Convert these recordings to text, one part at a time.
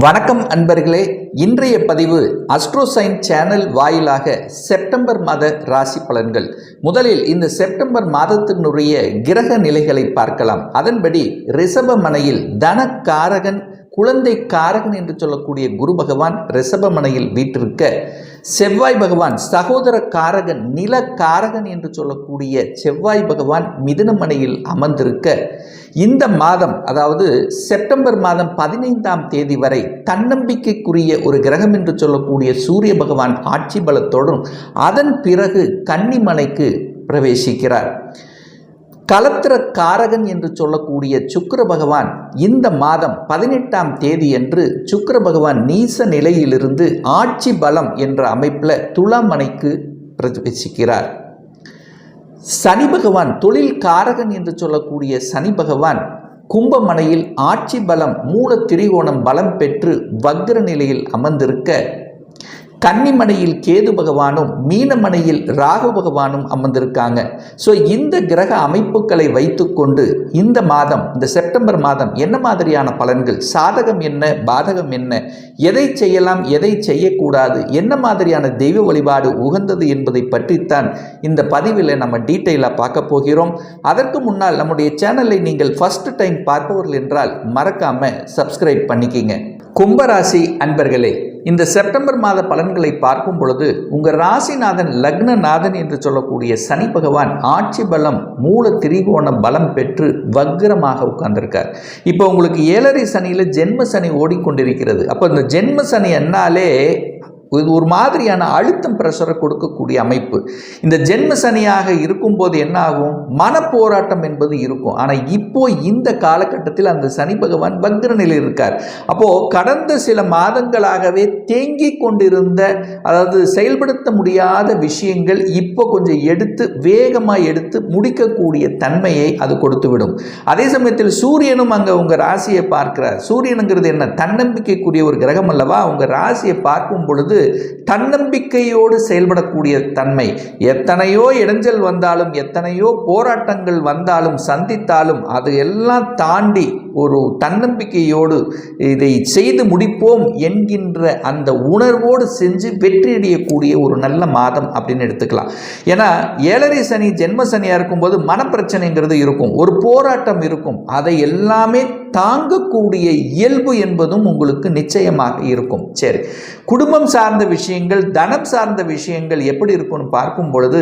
வணக்கம் அன்பர்களே இன்றைய பதிவு அஸ்ட்ரோசைன் சேனல் வாயிலாக செப்டம்பர் மாத ராசி பலன்கள். முதலில் இந்த செப்டம்பர் மாதத்தினுடைய கிரக நிலைகளை பார்க்கலாம். அதன்படி ரிஷபமனையில் தனக்காரகன் குழந்தை காரகன் என்று சொல்லக்கூடிய குரு பகவான் ரிஷபமனையில் வீற்றிருக்க செவ்வாய் பகவான் சகோதர காரகன் நில காரகன் என்று சொல்லக்கூடிய செவ்வாய் பகவான் மிதுனமனையில் அமர்ந்திருக்க இந்த மாதம் அதாவது செப்டம்பர் மாதம் பதினைந்தாம் தேதி வரை தன்னம்பிக்கைக்குரிய ஒரு கிரகம் என்று சொல்லக்கூடிய சூரிய பகவான் ஆட்சி பலத்தோடும் அதன் பிறகு கன்னிமனைக்கு பிரவேசிக்கிறார். கலத்திர காரகன் என்று சொல்லக்கூடிய சுக்கர பகவான் இந்த மாதம் பதினெட்டாம் தேதி என்று சுக்கர பகவான் நீச நிலையிலிருந்து ஆட்சி பலம் என்ற அமைப்பில் துலாமனைக்கு பிரவேசிக்கிறார். சனி பகவான் தொழில் காரகன் என்று சொல்லக்கூடிய சனி பகவான் கும்பமனையில் ஆட்சி பலம் மூல திரிகோணம் பலம் பெற்று வக்ர நிலையில் அமர்ந்திருக்க கன்னிமனையில் கேது பகவானும் மீனமனையில் ராகு பகவானும் அமர்ந்திருக்காங்க. ஸோ இந்த கிரக அமைப்புகளை வைத்துக்கொண்டு இந்த மாதம் இந்த செப்டம்பர் மாதம் என்ன மாதிரியான பலன்கள்? சாதகம் என்ன? பாதகம் என்ன? எதை செய்யலாம்? எதை செய்யக்கூடாது? என்ன மாதிரியான தெய்வ வழிபாடு உகந்தது என்பதை பற்றித்தான் இந்த பதிவில் நம்ம டீட்டெயிலாக பார்க்க போகிறோம். அதற்கு முன்னால் நம்முடைய சேனலை நீங்கள் ஃபர்ஸ்ட் டைம் பார்ப்பவர்கள் என்றால் மறக்காமல் சப்ஸ்கிரைப் பண்ணிக்கிங்க. கும்பராசி அன்பர்களே இந்த செப்டம்பர் மாத பலன்களை பார்க்கும் பொழுது உங்கள் ராசிநாதன் லக்னநாதன் என்று சொல்லக்கூடிய சனி பகவான் ஆட்சி பலம் மூல திரிகோண பலம் பெற்று வக்ரமாக உட்கார்ந்திருக்கார். இப்போ உங்களுக்கு ஏழரை சனியில் ஜென்ம சனி ஓடிக்கொண்டிருக்கிறது. அப்போ இந்த ஜென்ம சனி என்னாலே இது ஒரு மாதிரியான அழுத்தம் ப்ரெஷரை கொடுக்கக்கூடிய அமைப்பு. இந்த ஜென்ம சனியாக இருக்கும்போது என்ன ஆகும் மனப்போராட்டம் என்பது இருக்கும். ஆனால் இப்போ இந்த காலகட்டத்தில் அந்த சனி பகவான் வக்ர நிலையில் இருக்கார். அப்போது கடந்த சில மாதங்களாகவே தேங்கி கொண்டிருந்த அதாவது செயல்படுத்த முடியாத விஷயங்கள் இப்போ கொஞ்சம் எடுத்து வேகமாக எடுத்து முடிக்கக்கூடிய தன்மையை அது கொடுத்துவிடும். அதே சமயத்தில் சூரியனும் அங்கே உங்கள் ராசியை பார்க்கிறார். சூரியனுங்கிறது என்ன? தன்னம்பிக்கைக்குரிய ஒரு கிரகம் அல்லவா? உங்கள் ராசியை பார்க்கும் பொழுது தன்னம்பிக்கையோடு செயல்படக்கூடிய தன்மை. எத்தனையோ இடைஞ்சல் வந்தாலும் எத்தனையோ போராட்டங்கள் வந்தாலும் சந்தித்தாலும் அது எல்லாம் தாண்டி ஒரு தன்னம்பிக்கையோடு இதை செய்து முடிப்போம் என்கின்ற அந்த உணர்வோடு செஞ்சு வெற்றியடையக்கூடிய ஒரு நல்ல மாதம் அப்படின்னு எடுத்துக்கலாம். ஏன்னா ஏழரை சனி ஜென்ம சனியாக இருக்கும்போது மனப்பிரச்சனைங்கிறது இருக்கும். ஒரு போராட்டம் இருக்கும். அதை எல்லாமே தாங்கக்கூடிய இயல்பு என்பதும் உங்களுக்கு நிச்சயமாக இருக்கும். சரி. குடும்பம் சார்ந்த விஷயங்கள் தனம் சார்ந்த விஷயங்கள் எப்படி இருக்கும்னு பார்க்கும் பொழுது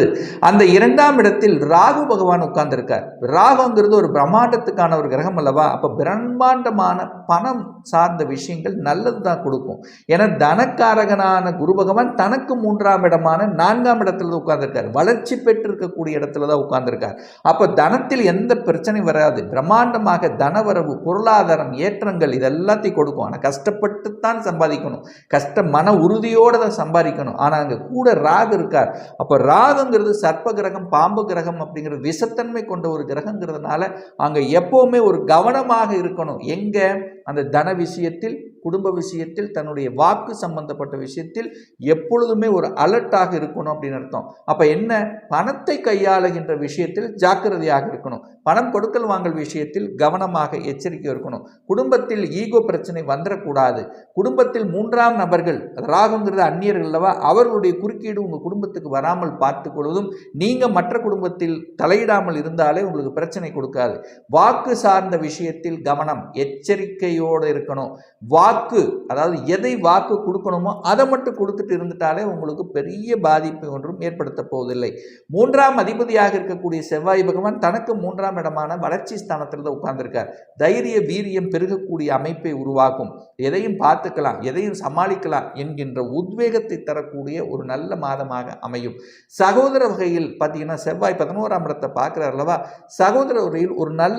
அந்த இரண்டாம் இடத்தில் ராகு பகவான் உட்கார்ந்துருக்கார். ராகுங்கிறது ஒரு பிரம்மாண்டத்துக்கான ஒரு கிரகம் அல்லவா? அப்போ பிரம்மாண்டமான பணம் சார்ந்த விஷயங்கள் நல்லது தான் கொடுக்கும். ஏன்னா தனக்காரகனான குரு பகவான் தனக்கு மூன்றாம் இடமான நான்காம் இடத்துல தான் உட்கார்ந்துருக்கார். வளர்ச்சி பெற்றிருக்கக்கூடிய இடத்துல தான் உட்கார்ந்துருக்கார். அப்போ தனத்தில் எந்த பிரச்சனையும் வராது. பிரம்மாண்டமாக தனவரவு பொருளாதாரம் ஏற்றங்கள் இதெல்லாத்தையும் கொடுக்கும். ஆனால் கஷ்டப்பட்டு தான் சம்பாதிக்கணும். கஷ்ட மன புத்தியோடு தான் சம்பாதிக்கணும். ஆனால் அங்கே கூட ராகு இருக்கார். அப்போ ராகுங்கிறது சர்ப்ப கிரகம் பாம்பு கிரகம் அப்படிங்கிறது விஷத்தன்மை கொண்ட ஒரு கிரகங்கிறதுனால அங்கே எப்போவுமே ஒரு கவனமாக இருக்கணும். எங்கே? அந்த தன விஷயத்தில் குடும்ப விஷயத்தில் தன்னுடைய வாக்கு சம்பந்தப்பட்ட விஷயத்தில் எப்பொழுதுமே ஒரு அலர்ட்டாக இருக்கணும் அப்படின்னு அர்த்தம். அப்போ என்ன? பணத்தை கையாளுகின்ற விஷயத்தில் ஜாக்கிரதையாக இருக்கணும். பணம் கொடுக்கல் வாங்கல் விஷயத்தில் கவனமாக எச்சரிக்கை இருக்கணும். குடும்பத்தில் ஈகோ பிரச்சனை வந்துடக்கூடாது குடும்பத்தில் மூன்றாம் நபர்கள் ராகுங்கிறது அந்நியர்கள் அல்லவா அவர்களுடைய குறுக்கீடு உங்கள் குடும்பத்துக்கு வராமல் பார்த்து கொள்வதும் நீங்கள் மற்ற குடும்பத்தில் தலையிடாமல் இருந்தாலே உங்களுக்கு பிரச்சனை கொடுக்காது. வாக்கு சார்ந்த விஷயத்தில் கவனம் எச்சரிக்கை நம்பிக்கையோடு இருக்கணும். வாக்கு அதாவது எதை வாக்கு கொடுக்கணுமோ அதை மட்டும் கொடுத்துட்டு இருந்துட்டாலே உங்களுக்கு பெரிய பாதிப்பு ஒன்றும் ஏற்படுத்த போவதில்லை. மூன்றாம் அதிபதியாக இருக்கக்கூடிய செவ்வாய் பகவான் தனக்கு மூன்றாம் இடமான வளர்ச்சி ஸ்தானத்தில் தான் உட்கார்ந்துருக்கார். தைரிய வீரியம் பெருகக்கூடிய அமைப்பை உருவாக்கும். எதையும் பார்த்துக்கலாம் எதையும் சமாளிக்கலாம் என்கின்ற உத்வேகத்தை தரக்கூடிய ஒரு நல்ல மாதமாக அமையும். சகோதர வகையில் பார்த்தீங்கன்னா செவ்வாய் பதினோராம் இடத்தை பார்க்குறார் அல்லவா? சகோதர வகையில் ஒரு நல்ல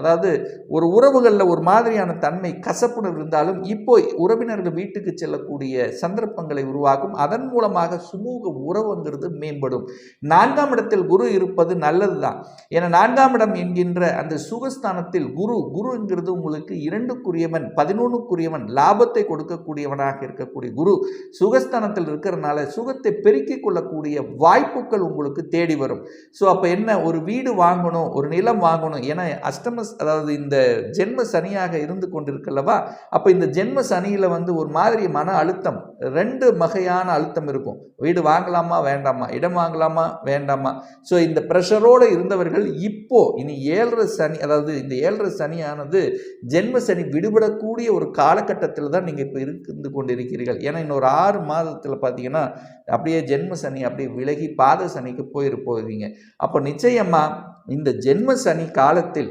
அதாவது ஒரு உறவுகளில் ஒரு மாதிரியான தன்மை கசப்புணர்வு இருந்தாலும் இப்போ உறவினர்கள் வீட்டுக்கு செல்லக்கூடிய சந்தர்ப்பங்களை உருவாக்கும். அதன் மூலமாக சுமூக உறவுங்கிறது மேம்படும். நான்காம் இடத்தில் குரு இருப்பது நல்லது தான் ஏன்னா நான்காம் இடம் என்கின்ற அந்த சுகஸ்தானத்தில் குரு குருங்கிறது உங்களுக்கு இரண்டுக்குரியவன் பதினொன்றுக்குரியவன் லாபத்தை கொடுக்கக்கூடியவனாக இருக்கக்கூடிய குரு. சுகஸ்தானத்தில் இருக்கிறனால சுகத்தை பெருக்கிக் கொள்ளக்கூடிய வாய்ப்புகள் உங்களுக்கு தேடி வரும். ஸோ அப்போ என்ன? ஒரு வீடு வாங்கணும் ஒரு நிலம் வாங்கணும். ஏன்னா அஷ்டமஸ் அதாவது இந்த ஜென்ம சனியாக இருந்து கொண்டிருக்கல்லவா? அப்போ இந்த ஜென்ம சனியில் வந்து ஒரு மாதிரி மன அழுத்தம் ரெண்டு வகையான அழுத்தம் இருக்கும். வீடு வாங்கலாமா வேண்டாமா? இடம் வாங்கலாமா வேண்டாமா? ஸோ இந்த ப்ரெஷரோடு இருந்தவர்கள் இப்போ இனி ஏழரை சனி அதாவது இந்த ஏழரை சனியானது ஜென்ம சனி விடுபடக்கூடிய ஒரு காலகட்டத்தில் தான் நீங்கள் இப்போ இருந்து கொண்டிருக்கிறீர்கள். ஏன்னா இன்னொரு ஆறு மாதத்தில் பார்த்தீங்கன்னா அப்படியே ஜென்ம சனி அப்படியே விலகி பாத சனிக்கு போயிரு போவீங்க அப்போ நிச்சயமாக இந்த ஜென்ம சனி காலத்தில்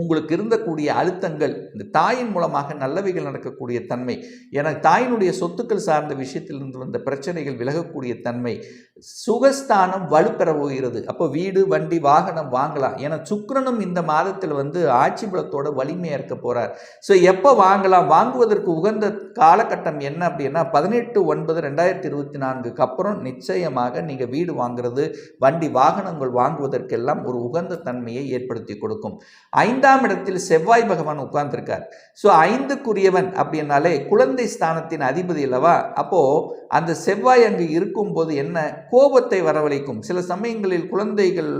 உங்களுக்கு இருந்தக்கூடிய அழுத்தங்கள் இந்த தாயின் மூலமாக நல்லவைகள் நடக்கக்கூடிய தன்மை எனக்கு தாயினுடைய சொத்துக்கள் சார்ந்த விஷயத்திலிருந்து வந்த பிரச்சனைகள் விலகக்கூடிய தன்மை சுகஸ்தானம் வலுப்பெற போகிறது. அப்போ வீடு வண்டி வாகனம் வாங்கலாம். ஏன்னா சுக்ரனும் இந்த மாதத்தில் வந்து ஆட்சி பலத்தோட வலிமையாக இருக்க போகிறார் ஸோ எப்போ வாங்கலாம்? வாங்குவதற்கு உகந்த காலகட்டம் என்ன அப்படின்னா பதினெட்டு ஒன்பது ரெண்டாயிரத்தி இருபத்தி நான்குக்கு அப்புறம் நிச்சயமாக நீங்கள் வீடு வாங்குறது வண்டி வாகனங்கள் வாங்குவதற்கெல்லாம் ஒரு உகந்த தன்மையை ஏற்படுத்தி கொடுக்கும். ஐந்து ஐந்தாம் இடத்தில் செவ்வாய் பகவான் உட்கார்ந்திருக்கார். ஸோ ஐந்துக்குரியவன் அப்படின்னாலே குழந்தை ஸ்தானத்தின் அதிபதி அல்லவா? அப்போது அந்த செவ்வாய் அங்கு இருக்கும்போது என்ன? கோபத்தை வரவழைக்கும். சில சமயங்களில் குழந்தைகள்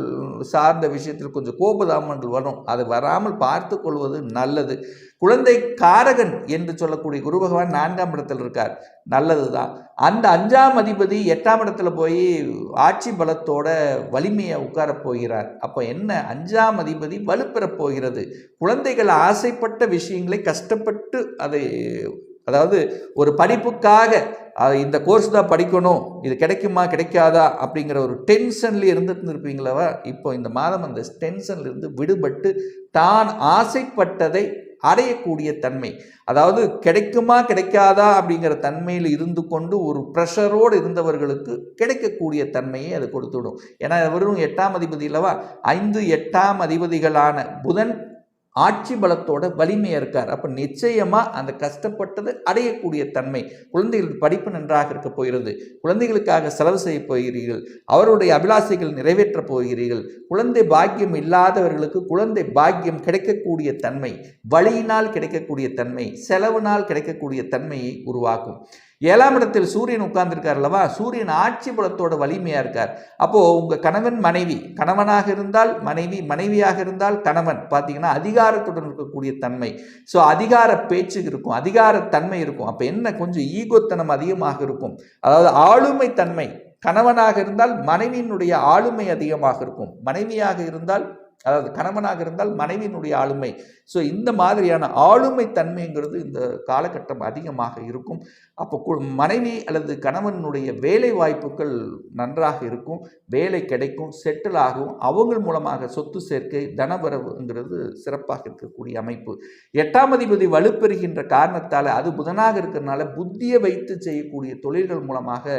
சார்ந்த விஷயத்தில் கொஞ்சம் கோபதாமங்கள் வரும். அது வராமல் பார்த்து கொள்வது நல்லது. குழந்தை காரகன் என்று சொல்லக்கூடிய குரு பகவான் நான்காம் இடத்தில் இருக்கார். நல்லது தான் அந்த அஞ்சாம் அதிபதி எட்டாம் இடத்துல போய் ஆட்சி பலத்தோட வலிமையை உட்காரப் போகிறார். அப்போ என்ன? அஞ்சாம் அதிபதி வலுப்பெறப் போகிறது. குழந்தைகள் ஆசைப்பட்ட விஷயங்களை கஷ்டப்பட்டு அதை அதாவது ஒரு படிப்புக்காக இந்த கோர்ஸ் தான் படிக்கணும் இது கிடைக்குமா கிடைக்காதா அப்படிங்கிற ஒரு டென்ஷன்லேயே இருந்துருப்பீங்களவா இப்போ இந்த மாதம் அந்த டென்ஷன்ல இருந்து விடுபட்டு தான் ஆசைப்பட்டதை அடையக்கூடிய தன்மை. அதாவது கிடைக்குமா கிடைக்காதா அப்படிங்கிற தன்மையில் இருந்து கொண்டு ஒரு ப்ரெஷரோடு இருந்தவர்களுக்கு கிடைக்கக்கூடிய தன்மையை அது கொடுத்துவிடும். ஏன்னா வெறும் எட்டாம் அதிபதி இல்லவா? ஐந்து எட்டாம் அதிபதிகளான புதன் ஆட்சி பலத்தோட வலிமையாக இருக்கார். அப்போ நிச்சயமாக அந்த கஷ்டப்பட்டது அடையக்கூடிய தன்மை குழந்தைகள் படிப்பு நன்றாக இருக்க போகிறது. குழந்தைகளுக்காக செலவு செய்ய போகிறீர்கள். அவருடைய அபிலாசைகள் நிறைவேற்றப் போகிறீர்கள். குழந்தை பாக்கியம் இல்லாதவர்களுக்கு குழந்தை பாக்கியம் கிடைக்கக்கூடிய தன்மை வழியினால் கிடைக்கக்கூடிய தன்மை செலவினால் கிடைக்கக்கூடிய தன்மையை உருவாக்கும். ஏழாம் இடத்தில் சூரியன் உட்கார்ந்திருக்கார் அல்லவா? சூரியன் ஆட்சி பலத்தோட வலிமையாக இருக்கார். அப்போது உங்கள் கணவன் மனைவி கணவனாக இருந்தால் மனைவி மனைவியாக இருந்தால் கணவன். பார்த்தீங்கன்னா அதிகாரத்துடன் இருக்கக்கூடிய தன்மை. ஸோ அதிகார பேச்சு இருக்கும் அதிகார தன்மை இருக்கும். அப்போ என்ன? கொஞ்சம் ஈகோத்தனம் அதிகமாக இருக்கும். அதாவது ஆளுமை தன்மை. கணவனாக இருந்தால் மனைவியினுடைய ஆளுமை அதிகமாக இருக்கும். மனைவியாக இருந்தால் அதாவது கணவனாக இருந்தால் மனைவியினுடைய ஆளுமை. ஸோ இந்த மாதிரியான ஆளுமை தன்மைங்கிறது இந்த காலகட்டம் அதிகமாக இருக்கும். அப்போ மனைவி அல்லது கணவனுடைய வேலை வாய்ப்புகள் நன்றாக இருக்கும். வேலை கிடைக்கும் செட்டில் ஆகும். அவங்க மூலமாக சொத்து சேர்க்கை தனவரவுங்கிறது சிறப்பாக இருக்கக்கூடிய அமைப்பு. எட்டாம் அதிபதி வலுப்பெறுகின்ற காரணத்தால் அது புதனாக இருக்கிறதுனால புத்தியை வைத்து செய்யக்கூடிய தொழில்கள் மூலமாக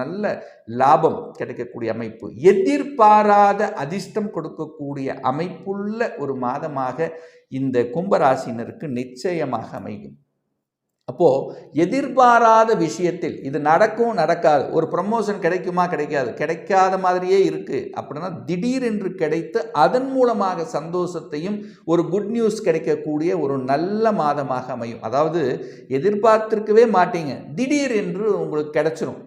நல்ல லாபம் கிடைக்கக்கூடிய அமைப்பு. எதிர்பாராத அதிர்ஷ்டம் கொடுக்கக்கூடிய அமைப்புள்ள ஒரு மாதமாக இந்த கும்பராசினருக்கு நிச்சயமாக அமையும். அப்போ எதிர்பாராத விஷயத்தில் இது நடக்கும் நடக்காது. ஒரு ப்ரமோஷன் கிடைக்குமா கிடைக்காது. கிடைக்காத மாதிரியே இருக்கு. அப்படின்னா திடீரென்று கிடைத்து அதன் மூலமாக சந்தோஷத்தையும் ஒரு குட் நியூஸ் கிடைக்கக்கூடிய ஒரு நல்ல மாதமாக அமையும். அதாவது எதிர்பார்த்திருக்கவே மாட்டீங்க. திடீர் என்று உங்களுக்கு கிடைச்சிரும்.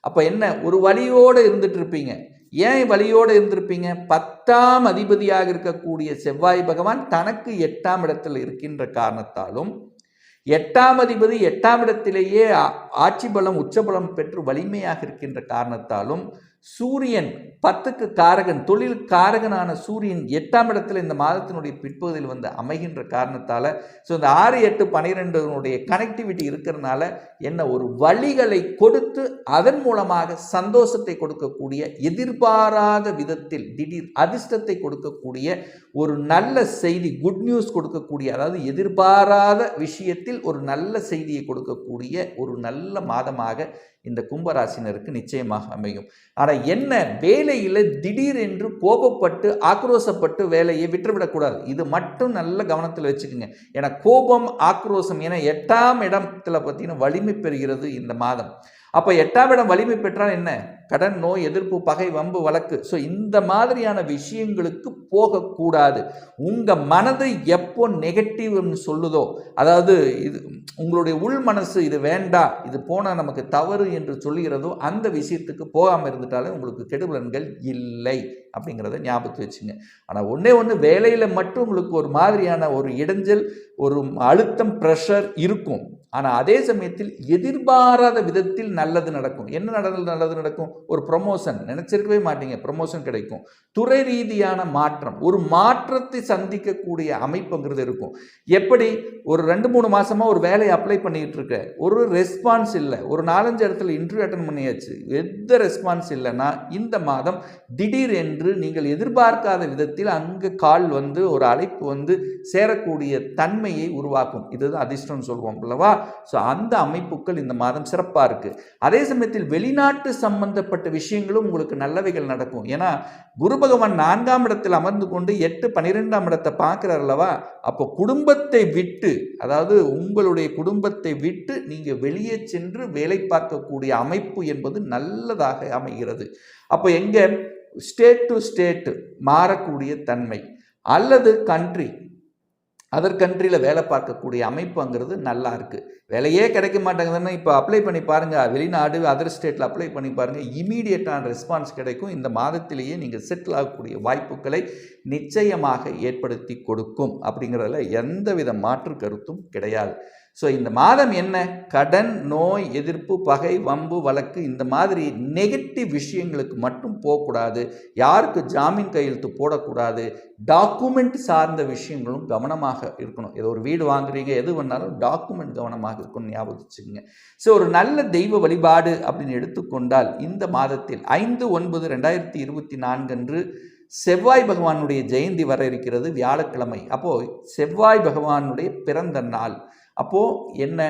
அப்போ என்ன? ஒரு வழியோடு இருந்துட்டு இருப்பீங்க. ஏன் வழியோடு இருந்திருப்பீங்க? பத்தாம் அதிபதியாக இருக்கக்கூடிய செவ்வாய் பகவான் தனக்கு எட்டாம் இடத்தில் இருக்கின்ற காரணத்தாலும் எட்டாம் அதிபதி எட்டாம் இடத்திலேயே ஆ- ஆட்சி பலம் உச்சபலம் பெற்று வலிமையாக இருக்கின்ற காரணத்தாலும் சூரியன் பத்துக்கு காரகன் தொழில் காரகனான சூரியன் எட்டாம் இடத்துல இந்த மாதத்தினுடைய பிற்பகுதியில் வந்து அமைகின்ற காரணத்தால் ஸோ இந்த ஆறு எட்டு பனிரெண்டுனுடைய கனெக்டிவிட்டி இருக்கிறதுனால என்ன ஒரு வழிகளை கொடுத்து அதன் மூலமாக சந்தோஷத்தை கொடுக்கக்கூடிய எதிர்பாராத விதத்தில் திடீர் அதிர்ஷ்டத்தை கொடுக்கக்கூடிய ஒரு நல்ல செய்தி குட் நியூஸ் கொடுக்கக்கூடிய அதாவது எதிர்பாராத விஷயத்தில் ஒரு நல்ல செய்தியை கொடுக்கக்கூடிய ஒரு நல்ல மாதமாக இந்த கும்பராசினருக்கு நிச்சயமாக அமையும். ஆனால் என்ன வேலையில் திடீரென்று கோபப்பட்டு ஆக்ரோசப்பட்டு வேலையை விட்டுவிடக்கூடாது. இது மட்டும் நல்ல கவனத்தில் வச்சுக்கோங்க. ஏன்னா கோபம் ஆக்ரோசம் என எட்டாம் இடத்துல பார்த்தீங்கன்னா வலிமை பெறுகிறது இந்த மாதம். அப்போ எட்டாம் இடம் வலிமை பெற்றால் என்ன? கடன் நோய் எதிர்ப்பு பகை வம்பு வழக்கு. ஸோ இந்த மாதிரியான விஷயங்களுக்கு போகக்கூடாது. உங்கள் மனது எப்போ நெகட்டிவ்னு சொல்லுதோ அதாவது இது உங்களுடைய உள் மனசு இது வேண்டாம் இது போனால் நமக்கு தவறு என்று சொல்லுகிறதோ அந்த விஷயத்துக்கு போகாமல் இருந்துட்டாலே உங்களுக்கு கெடுபலன்கள் இல்லை அப்படிங்கிறத ஞாபகத்து வச்சுங்க. ஆனால் ஒன்றே ஒன்று வேலையில் மட்டும் உங்களுக்கு ஒரு மாதிரியான ஒரு இடைஞ்சல் ஒரு அழுத்தம் ப்ரெஷர் இருக்கும். ஆனால் அதே சமயத்தில் எதிர்பாராத விதத்தில் நல்லது நடக்கும். என்ன நடந்தது நல்லது நடக்கும்? ஒரு ப்ரொமோஷன் நினச்சிருக்கவே மாட்டீங்க. ப்ரொமோஷன் கிடைக்கும். துறை ரீதியான மாற்றம். ஒரு மாற்றத்தை சந்திக்கக்கூடிய அமைப்புங்கிறது இருக்கும். எப்படி? ஒரு ரெண்டு மூணு மாதமாக ஒரு வேலையை அப்ளை பண்ணிகிட்டு இருக்க ஒரு ரெஸ்பான்ஸ் இல்லை. ஒரு நாலஞ்சு இடத்துல இன்டர்வியூ அட்டன் பண்ணியாச்சு. எந்த ரெஸ்பான்ஸ் இல்லைன்னா இந்த மாதம் திடீர் என்று நீங்கள் எதிர்பார்க்காத விதத்தில் அங்கே கால் வந்து ஒரு அழைப்பு வந்து சேரக்கூடிய தன்மையை உருவாக்கும். இதுதான் அதிர்ஷ்டம்னு சொல்லுவோம் அல்லவா? ஸோ அந்த அமைப்புகள் இந்த மாதம் சிறப்பாக இருக்குது அதே சமயத்தில் வெளிநாட்டு சம்பந்தப்பட்ட விஷயங்களும் உங்களுக்கு நல்லவைகள் நடக்கும். ஏன்னா குரு பகவான் நான்காம் இடத்தில் அமர்ந்து கொண்டு எட்டு பன்னிரெண்டாம் இடத்தை பார்க்குறார் அல்லவா? அப்போ குடும்பத்தை விட்டு அதாவது உங்களுடைய குடும்பத்தை விட்டு நீங்கள் வெளியே சென்று வேலை பார்க்கக்கூடிய அமைப்பு என்பது நல்லதாக அமைகிறது. அப்போ எங்கே? ஸ்டேட் டு ஸ்டேட் மாறக்கூடிய தன்மை. அல்லது கண்ட்ரி அதர் கண்ட்ரியில் வேலை பார்க்கக்கூடிய அமைப்புங்கிறது நல்லா இருக்குது வேலையே கிடைக்க மாட்டேங்குதுன்னு இப்போ அப்ளை பண்ணி பாருங்கள் வெளிநாடு அதர் ஸ்டேட்டில் அப்ளை பண்ணி பாருங்கள் இமீடியட்டான ரெஸ்பான்ஸ் கிடைக்கும். இந்த மாதத்திலேயே நீங்கள் செட்டில் ஆகக்கூடிய வாய்ப்புகளை நிச்சயமாக ஏற்படுத்தி கொடுக்கும். அப்படிங்கிறதுல எந்தவித மாற்று கருத்தும் கிடையாது. ஸோ இந்த மாதம் என்ன? கடன் நோய் எதிர்ப்பு பகை வம்பு வழக்கு இந்த மாதிரி நெகட்டிவ் விஷயங்களுக்கு மட்டும் போகக்கூடாது. யாருக்கு ஜாமீன் கையெழுத்து போடக்கூடாது. டாக்குமெண்ட் சார்ந்த விஷயங்களும் கவனமாக இருக்கணும். ஏதோ ஒரு வீடு வாங்குறீங்க எது பண்ணாலும் டாக்குமெண்ட் கவனமாக இருக்கணும் ஞாபகம் வச்சுக்கோங்க ஸோ ஒரு நல்ல தெய்வ வழிபாடு அப்படின்னு எடுத்துக்கொண்டால் இந்த மாதத்தில் ஐந்து ஒன்பது ரெண்டாயிரத்தி இருபத்தி நான்கு அன்று செவ்வாய் பகவானுடைய ஜெயந்தி வர இருக்கிறது வியாழக்கிழமை. அப்போது செவ்வாய் பகவானுடைய பிறந்த நாள். அப்போது என்ன?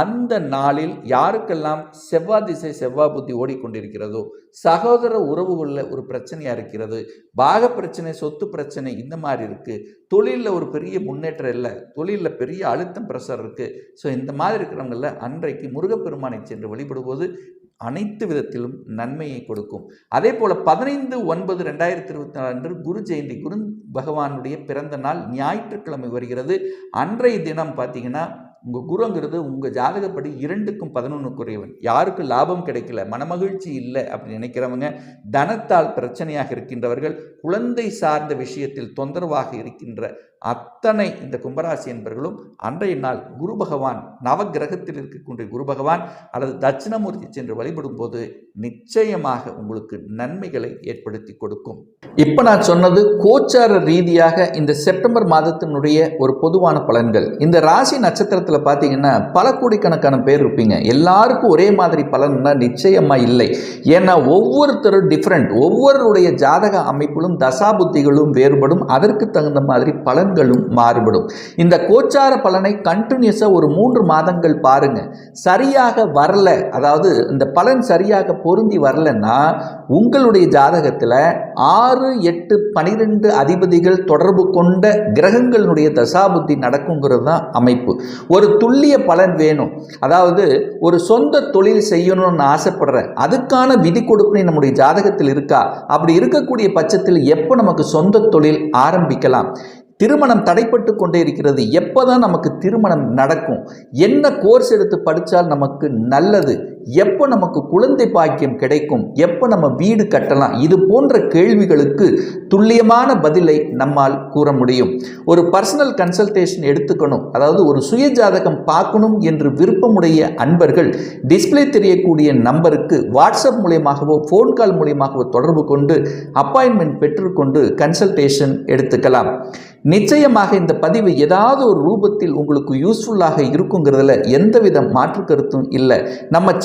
அந்த நாளில் யாருக்கெல்லாம் செவ்வாய் திசை செவ்வாய் புத்தி ஓடிக்கொண்டிருக்கிறதோ சகோதர உறவுகளில் ஒரு பிரச்சனையாக இருக்கிறது பாக பிரச்சனை சொத்து பிரச்சனை இந்த மாதிரி இருக்குது தொழிலில் ஒரு பெரிய முன்னேற்றம் இல்லை தொழிலில் பெரிய அழுத்தம் ப்ரெஷர் இருக்குது ஸோ இந்த மாதிரி இருக்கிறவங்கள அன்றைக்கு முருகப்பெருமானை சென்று வழிபடும்போது அனைத்து விதத்திலும் நன்மையை கொடுக்கும். அதே போல் பதினைந்து ஒன்பது ரெண்டாயிரத்தி இருபத்தி நாலு அன்று குரு ஜெயந்தி குரு பகவானுடைய பிறந்த நாள் ஞாயிற்றுக்கிழமை வருகிறது. அன்றைய தினம் பார்த்தீங்கன்னா உங்கள் குருங்கிறது உங்கள் ஜாதகப்படி இரண்டுக்கும் பதினொன்றுக்குரியவன் யாருக்கு லாபம் கிடைக்கல மனமகிழ்ச்சி இல்லை அப்படின்னு நினைக்கிறவங்க தனத்தால் பிரச்சனையாக இருக்கின்றவர்கள் குழந்தை சார்ந்த விஷயத்தில் தொந்தரவாக இருக்கின்ற அத்தனை இந்த கும்பராசி என்பர்களும் அன்றைய நாள் குரு பகவான் நவகிரகத்தில் இருக்கக்கூடிய குரு பகவான் அல்லது தட்சிணமூர்த்தி சென்று வழிபடும் போது நிச்சயமாக உங்களுக்கு நன்மைகளை ஏற்படுத்தி கொடுக்கும். இப்போ நான் சொன்னது கோச்சார ரீதியாக இந்த செப்டம்பர் மாதத்தினுடைய ஒரு பொதுவான பலன்கள். இந்த ராசி நட்சத்திரத்தில் பார்த்தீங்கன்னா பல கோடிக்கணக்கான பேர் இருப்பீங்க. எல்லாருக்கும் ஒரே மாதிரி பலன்னா நிச்சயமாக இல்லை. ஏன்னா ஒவ்வொருத்தரும் டிஃப்ரெண்ட் ஒவ்வொருடைய ஜாதக அமைப்பிலும் தசாபுத்திகளும் வேறுபடும். அதற்கு தகுந்த மாதிரி பலன் பலன்களும் மாறுபடும். இந்த கோச்சார பலனை கண்டினியூஸாக ஒரு மூன்று மாதங்கள் பாருங்க. சரியாக வரல அதாவது இந்த பலன் சரியாக பொருந்தி வரலன்னா உங்களுடைய ஜாதகத்தில் ஆறு எட்டு பனிரெண்டு அதிபதிகள் தொடர்பு கொண்ட கிரகங்களுடைய தசாபுத்தி நடக்குங்கிறது தான் அமைப்பு. ஒரு துல்லிய பலன் வேணும். அதாவது ஒரு சொந்த தொழில் செய்யணும்னு ஆசைப்படுறேன் அதுக்கான விதி கொடுப்பினை நம்முடைய ஜாதகத்தில் இருக்கா? அப்படி இருக்கக்கூடிய பட்சத்தில் எப்போ நமக்கு சொந்த தொழில் ஆரம்பிக்கலாம்? திருமணம் தடைப்பட்டு கொண்டே இருக்கிறது. எப்போதான் நமக்கு திருமணம் நடக்கும்? என்ன கோர்ஸ் எடுத்து படித்தால் நமக்கு நல்லது? எப்போ நமக்கு குழந்தை பாக்கியம் கிடைக்கும்? எப்போ நம்ம வீடு கட்டலாம்? இது போன்ற கேள்விகளுக்கு துல்லியமான பதிலை நம்மால் கூற முடியும். ஒரு பர்சனல் கன்சல்டேஷன் எடுத்துக்கணும். அதாவது ஒரு சுய ஜாதகம் பார்க்கணும் என்று விருப்பமுடைய அன்பர்கள் டிஸ்பிளே தெரியக்கூடிய நம்பருக்கு வாட்ஸ்அப் மூலியமாகவோ ஃபோன் கால் மூலியமாகவோ தொடர்பு கொண்டு அப்பாயின்மெண்ட் பெற்றுக்கொண்டு கன்சல்டேஷன் எடுத்துக்கலாம். நிச்சயமாக இந்த பதிவு ஏதாவது ஒரு ரூபத்தில் உங்களுக்கு யூஸ்ஃபுல்லாக இருக்குங்கிறதுல எந்தவித மாற்று கருத்தும் இல்லை. நம்ம